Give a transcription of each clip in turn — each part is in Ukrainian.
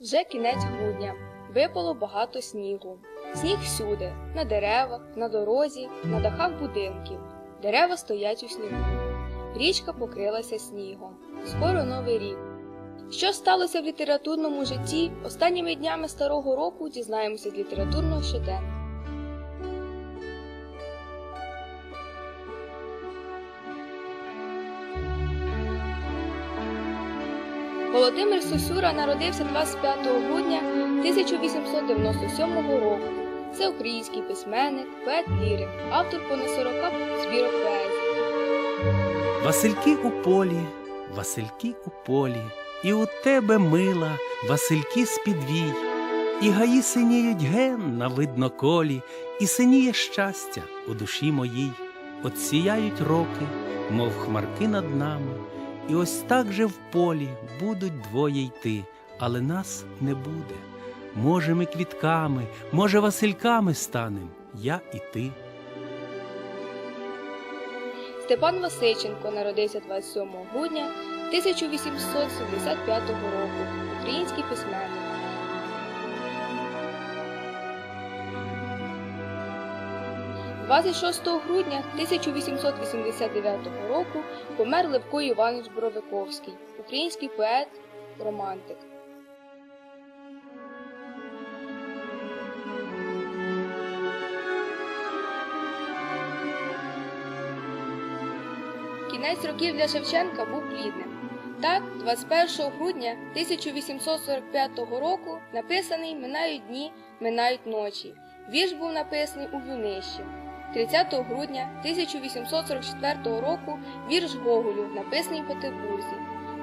Вже кінець грудня. Випало багато снігу. Сніг всюди, на деревах, на дорозі, на дахах будинків. Дерева стоять у снігу. Річка покрилася снігом. Скоро новий рік. Що сталося в літературному житті, останніми днями старого року дізнаємося з літературного щоденника. Володимир Сосюра народився 25 грудня 1897 року. Це український письменник, поет лірик, автор понад 40 збірок поезії. Васильки у полі, Васильки у полі, і у тебе мила, Васильки з підвій, і гаї синіють ген на видноколі, і синіє щастя у душі моїй. От сіяють роки, мов хмарки над нами, і ось так же в полі будуть двоє йти, але нас не буде. Може, ми квітками, може, Васильками станем, я і ти. Степан Васильченко народився 27 грудня 1875 року. Український письменник. – 26 грудня 1889 року помер Левко Іванович Боровиковський, український поет, романтик. Кінець років для Шевченка був плідним. Так, 21 грудня 1845 року написаний Минають дні, минають ночі. Вірш був написаний у Юнищі. 30 грудня 1844 року вірш Гоголю, написаний в Петербурзі.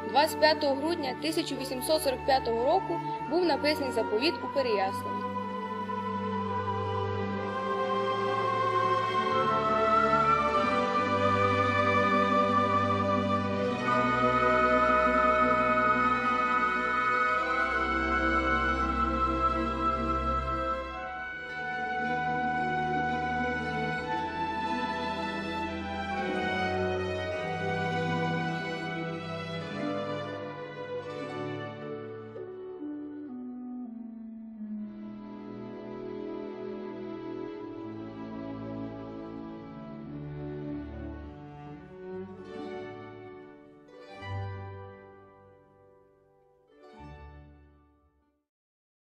25 грудня 1845 року був написаний заповіт у Переяславі.